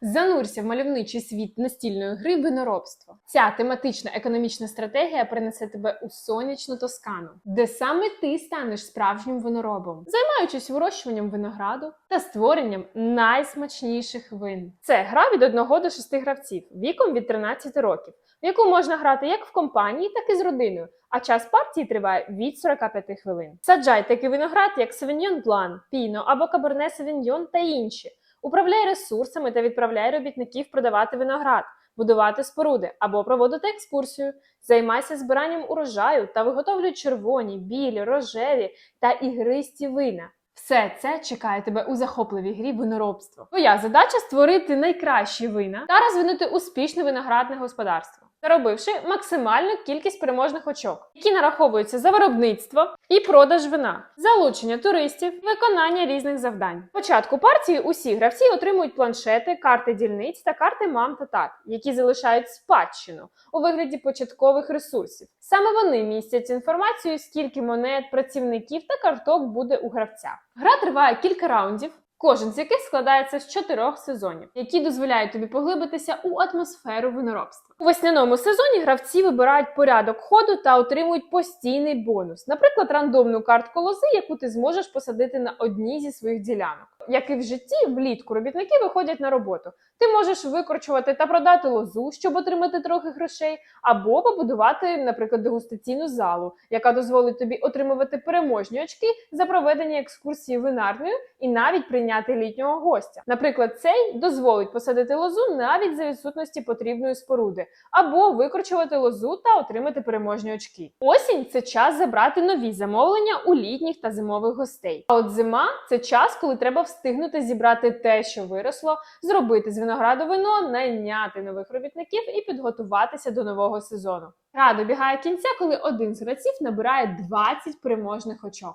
Занурся в мальовничий світ настільної гри виноробство. Ця тематична економічна стратегія принесе тебе у сонячну Тоскану, де саме ти станеш справжнім виноробом, займаючись вирощуванням винограду та створенням найсмачніших вин. Це гра від 1 до 6 гравців віком від 13 років, в яку можна грати як в компанії, так і з родиною. А час партії триває від 45 хвилин. Саджай такий виноград, як Sauvignon Blanc, Піно або Каберне Sauvignon та інші. Управляй ресурсами та відправляй робітників продавати виноград, будувати споруди або проводити екскурсію. Займайся збиранням урожаю та виготовлюй червоні, білі, рожеві та ігристі вина. Все це чекає тебе у захопливій грі виноробство. Твоя задача створити найкращі вина та розвинути успішне виноградне господарство, заробивши максимальну кількість переможних очок, які нараховуються за виробництво і продаж вина, залучення туристів, виконання різних завдань. Початку партії усі гравці отримують планшети, карти дільниць та карти мам та тат, які залишають спадщину у вигляді початкових ресурсів. Саме вони містять інформацію, скільки монет, працівників та карток буде у гравця. Гра триває кілька раундів. Кожен з яких складається з чотирьох сезонів, які дозволяють тобі поглибитися у атмосферу виноробства. У весняному сезоні гравці вибирають порядок ходу та отримують постійний бонус, наприклад, рандомну картку лози, яку ти зможеш посадити на одній зі своїх ділянок. Як і в житті, влітку робітники виходять на роботу. Ти можеш викорчувати та продати лозу, щоб отримати трохи грошей, або побудувати, наприклад, дегустаційну залу, яка дозволить тобі отримувати переможні очки за проведення екскурсії винарною і навіть прийняти літнього гостя. Наприклад, цей дозволить посадити лозу навіть за відсутності потрібної споруди, або викорчувати лозу та отримати переможні очки. Осінь це час забрати нові замовлення у літніх та зимових гостей. А от зима це час, коли треба встигнути зібрати те, що виросло, зробити з винограду вино, найняти нових робітників і підготуватися до нового сезону. Гра добігає кінця, коли один з гравців набирає 20 переможних очок.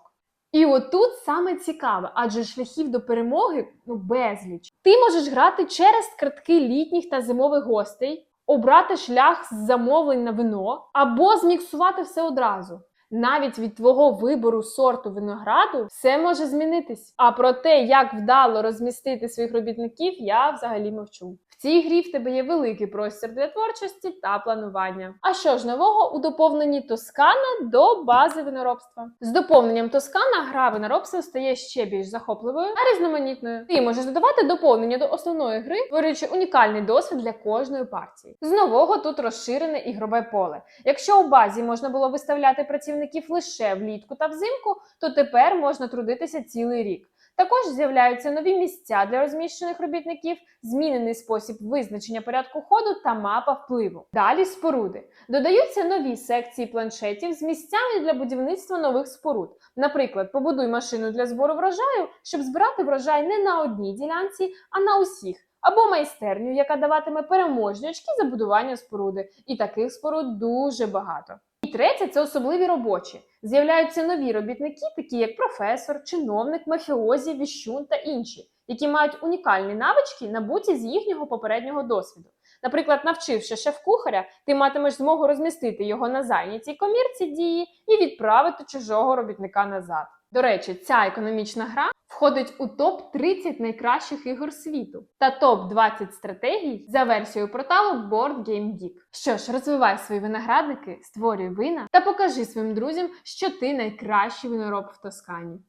І отут саме цікаве, адже шляхів до перемоги ну безліч. Ти можеш грати через картки літніх та зимових гостей, обрати шлях з замовлень на вино або зміксувати все одразу. Навіть від твого вибору сорту винограду все може змінитись. А про те, як вдало розмістити своїх робітників, я взагалі мовчу. В цій грі в тебе є великий простір для творчості та планування. А що ж нового у доповненні Тоскана до бази виноробства? З доповненням Тоскана гра виноробства стає ще більш захопливою та різноманітною. Ти можеш додавати доповнення до основної гри, створюючи унікальний досвід для кожної партії. З нового тут розширене ігрове поле. Якщо у базі можна було виставляти працівників лише влітку та взимку, то тепер можна трудитися цілий рік. Також з'являються нові місця для розміщених робітників, змінений спосіб визначення порядку ходу та мапа впливу. Далі споруди. Додаються нові секції планшетів з місцями для будівництва нових споруд. Наприклад, побудуй машину для збору врожаю, щоб збирати врожай не на одній ділянці, а на усіх. Або майстерню, яка даватиме переможні очки за будування споруди. І таких споруд дуже багато. І третє це особливі робочі. З'являються нові робітники, такі як професор, чиновник, мафіозі, віщун та інші, які мають унікальні навички, набуті з їхнього попереднього досвіду. Наприклад, навчивши шеф-кухаря, ти матимеш змогу розмістити його на зайнятій комірці дії і відправити чужого робітника назад. До речі, ця економічна гра входить у топ 30 найкращих ігор світу та топ 20 стратегій за версією порталу Board Game Geek. Що ж, розвивай свої виноградники, створюй вина та покажи своїм друзям, що ти найкращий винороб в Тоскані.